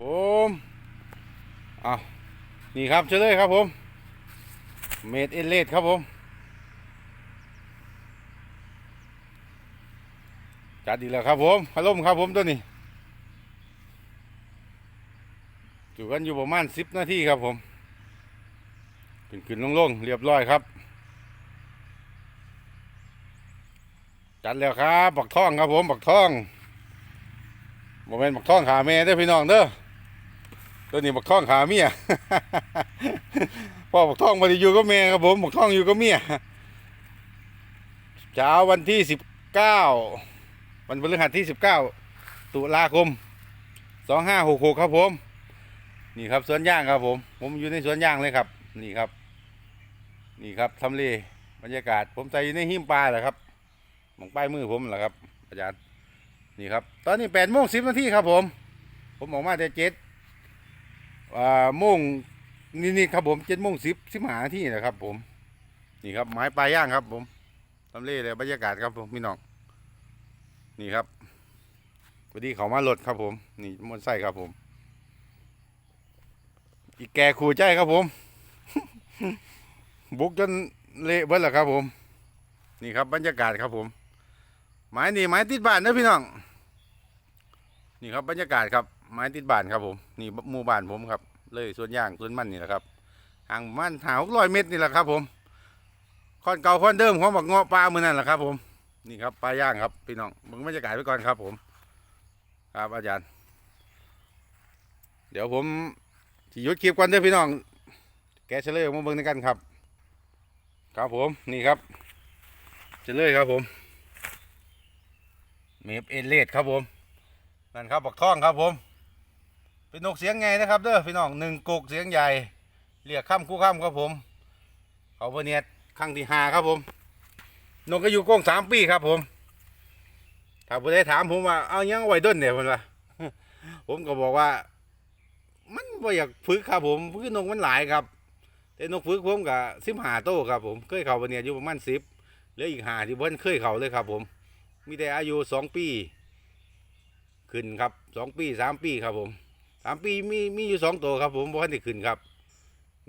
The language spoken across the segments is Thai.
ผมเอานี่ครับเชิญเลยครับผม เมดเอเลดครับผม จัดดีแล้วครับผมพัดลมครับผมตัวนี้อยู่กันอยู่ประมาณสิบนาทีครับผมขึ้นขึ้นลงลงๆเรียบร้อยครับ จัดแล้วครับบักท่องครับผมบักท่องโมเมนต์บักท่องขาแม่เด้พี่น้องเด้อ ตัวนี้บักท่องขาเมียพ่อบักท่องมาอยู่ก็แม่ครับผมบักท่องอยู่ก็เมียเช้าวันที่สิบเก้าวันพฤหัสที่สิบเก้าตุลาคมสองห้าหกหกครับผม นี่ครับสวนย่างครับผม ผมอยู่ในสวนย่างเลยครับ นี่ครับ นี่ครับทำเลบรรยากาศ ผมใส่อยู่ในหิมปลาแหละครับมองป้ายมือผมแหละครับ อาจารย์ นี่ครับ ตอนนี้แปดโมงสิบนาทีครับผม ผมออกมาแต่เจ็ด โมงนี่นี่ครับผมเจ็ดโมงสิบสิบหานาทีนะครับผม นี่ครับไม้ปลาย่างครับผมทำเลเลยบรรยากาศครับผมพี่น้องนี่ครับพอดีเขามาหลดครับผม นี่มนไส้ครับผม อีกแก่ขู่ใจครับผม บุกจนเละเบิดแล้วครับผม นี่ครับบรรยากาศครับผม ไม้นี่ไม้ติดบ้านนะพี่น้อง นี่ครับบรรยากาศครับไม้ติดบ้านครับผมนี่หมู่บ้านผมครับ เลยสวนยางสวนมันนี่แหละครับห่างมันหาหกร้อยเมตรนี่แหละครับ ผมค้อนเก่าค้อนเดิมของบักเงาะปลามือนั่นแหละครับ ผมนี่ครับปลาย่างครับพี่น้องมึงบรรยากาศไปก่อนครับ ผม ครับอาจารย์ เดี๋ยวผมที่ยุดคลิปก่อนเด้อพี่น้อง แกเฉลยออกมาเบิ่งด้วยกันครับ ครับผมนี่ครับเฉลยครับผมเมฟเอเลดครับผมนั่นครับบักท่องครับผม เป็นนกเสียงไงนะครับเด้อพี่น้องหนึ่งกกเสียงใหญ่เรียกข้ามคู่ข้ามครับผมเขาเบอร์เนียดครั้งที่ห้าครับผมนกก็อยู่กงสามปีครับผมถ้าผู้ใดถามผมว่าเอายังเอาไว้ด้นเนี่ยผมว่าผมก็บอกว่า มันบ่อยากฝึกครับผมคือนนกมันหลายครับ แต่นกฝึกผมกับสิบหาโตครับผมเคยเข้าไปเนี่ยอยู่ประมาณสิบเหลืออีกหาที่เพิ่นเคยเข้าเลยครับผม มีแต่อายุสองปี ขึ้นครับสองปีสามปีครับผม สามปีมีมีอยู่สองตัวครับ ผมบ่ทันได้ขึ้นครับ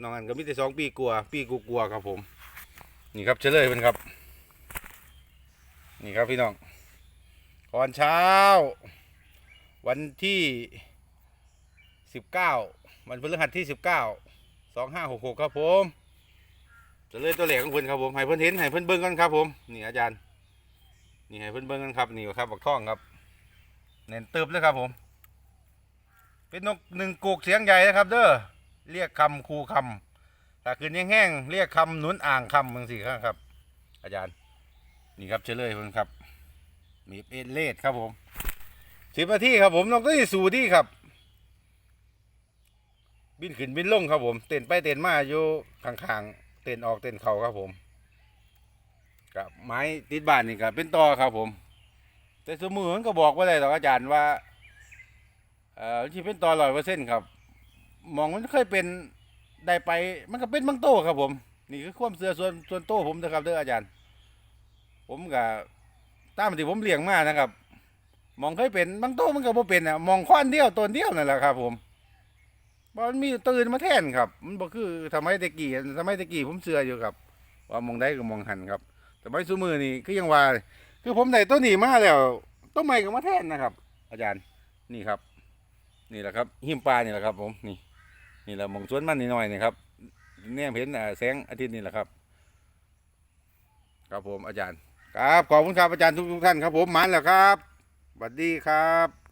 นอกนั้นก็มีแต่สองปีกลัวปีกูกลัวครับผม นี่ครับเฉลยเป็นครับ นี่ครับพี่น้องก่อนเช้า วันที่สิบเก้าวันพฤหัสที่สิบเก้าสองห้าหกหกครับผมจะเลยตัวเหล็กของเพิ่อนครับผมให้เพิ่อนเห็นให้เพิ่อนเบิ้งกันครับผมนี่อาจารย์นี่ให้เพิ่อนเบิ้งกันครับนี่ครับบักท่องครับเน้นเตึบเลยครับผม เป็นนกหนึ่งกูกเสียงใหญ่นะครับ เด้อเรียกคำคูคำถ้าคืนแห้งๆเรียกคำหนุนอ่างคำบางสิครับ อาจารย์ นี่ครับเฉลยเพิ่นครับ มีเอเลดครับผมสิบนาทีครับผมนกตัวที่สู่ที่ครับ บินขึ้นบินลงครับผม เต้นไปเต้นมาอยู่ข้างๆเต้นออกเต้นเข่าครับผมกับไม้ติดบ้านนี่ก็เป็นต่อครับผม แต่สมือมันก็บอกว่าอะไรต่ออาจารย์ว่า เอ่อที่เป็นต่อร้อยเปอร์เซ็นต์ครับมองมันเคยเป็นได้ไปมันก็เป็นบางโต้ครับผม นี่คือความเสื่อส่วนส่วนโต้ผมนะครับเด้ออาจารย์ ผมก็ตามที่ผมเลี้ยงมานะครับ มองเคยเป็นบางโต้มันก็บ่เป็นอะมองข้อนเดียวตัวเดียวนั่นแหละครับ ผมบ่มันมีตื่นมาแทนครับ มันบ่คือทำไมตะกี้ทำไมตะกี้ผมเชื่ออยู่ครับ ว่ามองได้ก็มองหันครับ แต่ไม่ซูมือนี่คือยังว่า คือผมได้ต้นนี้มาแล้วต้นใหม่ก็มาแทนนะครับ อาจารย์นี่ครับ นี่แหละครับหิมปลานี่แหละครับ ผมนี่นี่แหละมองสวนมันนิดหน่อยนี่ครับเนี่ยเห็นแสงอาทิตย์นี่แหละครับ ครับผมอาจารย์ ครับขอบคุณครับอาจารย์ทุกทุกท่านครับผมมันแล้วครับสวัสดีครับ